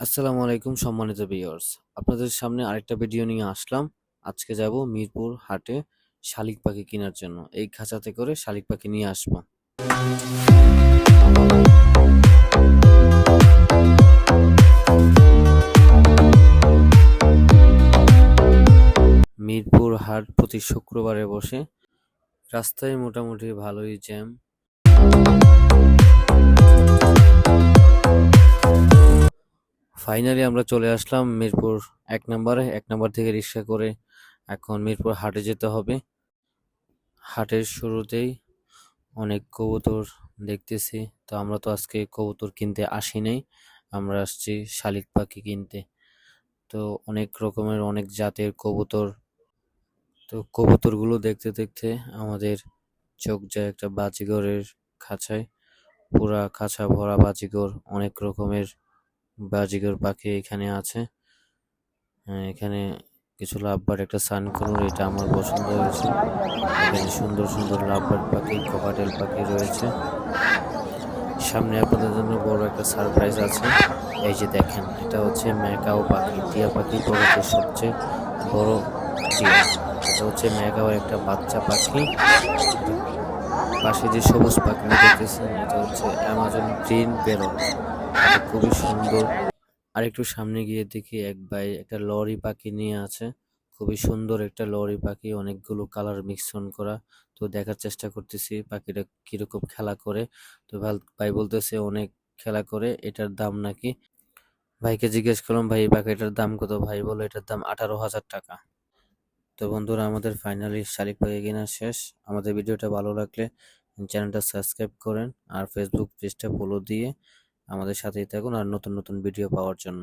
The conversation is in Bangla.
আসসালামু আলাইকুম সম্মানিত ভিউয়ার্স আপনাদের সামনে আরেকটা ভিডিও নিয়ে আসলাম। আজকে যাব মিরপুর হাটে শালিক পাখি কেনার জন্য। এই খাঁচাতে করে শালিক পাখি নিয়ে আসব। মিরপুর হাট প্রতি শুক্রবারে বসে। রাস্তায় মোটামুটি ভালোই জ্যাম ফাইনালি আমরা চলে আসলাম মিরপুর এক নম্বরে, এক নম্বর থেকে রিক্সা করে এখন মিরপুর হাটে যেতে হবে। হাটের শুরুতেই অনেক কবুতর দেখতেছি, তো আমরা তো আজকে কবুতর কিনতে আসি নাই, আমরা আসছি শালিক পাখি কিনতে। তো অনেক রকমের, অনেক জাতের কবুতর, তো কবুতরগুলো দেখতে দেখতে আমাদের চোখ যায় একটা বাজিগরের খাঁচায়। পুরা খাঁচা ভরা বাজিগর, অনেক রকমের বাজিগর পাখি এখানে আছে। এখানে কিছু লাভবার একটা সানকুনুর, এটা আমার পছন্দ হয়েছে। এখানে সুন্দর সুন্দর লাভবার পাখি, ককাটেল পাখি রয়েছে। সামনে আপনাদের জন্য বড় একটা সারপ্রাইজ আছে। এই যে দেখেন, এটা হচ্ছে ম্যাকাও পাখি, টিয়া পাখি প্রজাতির সবচেয়ে বড় টিয়া। এটা হচ্ছে ম্যাকাও একটা বাচ্চা পাখি। পাশে যে সবুজ পাখি দেখতেছেন, এটা হচ্ছে অ্যামাজন গ্রিন এটা খুবই সুন্দর। আর একটু সামনে গিয়ে দেখি এক ভাই একটা লরি পাখি নিয়ে আছে। খুবই সুন্দর একটা লরি পাখি, অনেকগুলো কালার মিক্সন করা। তো দেখার চেষ্টা করতেছি পাখিটা কীরকম খেলা করে। তো ভাই বলতেছে অনেক খেলা করে, এটার দাম নাকি? ভাইকে জিজ্ঞেস করলাম, ভাই পাখিটার দাম কত? ভাই বলল, এটার দাম আঠারো হাজার টাকা। তো বন্ধুরা, আমাদের ফাইনালি শালিক পাখি কেনা শেষ। আমাদের ভিডিওটা ভালো লাগলে চ্যানেলটা সাবস্ক্রাইব করেন আর ফেসবুক পেজটা ফলো দিয়ে আমাদের সাথেই থাকুন আর নতুন নতুন ভিডিও পাওয়ার জন্য।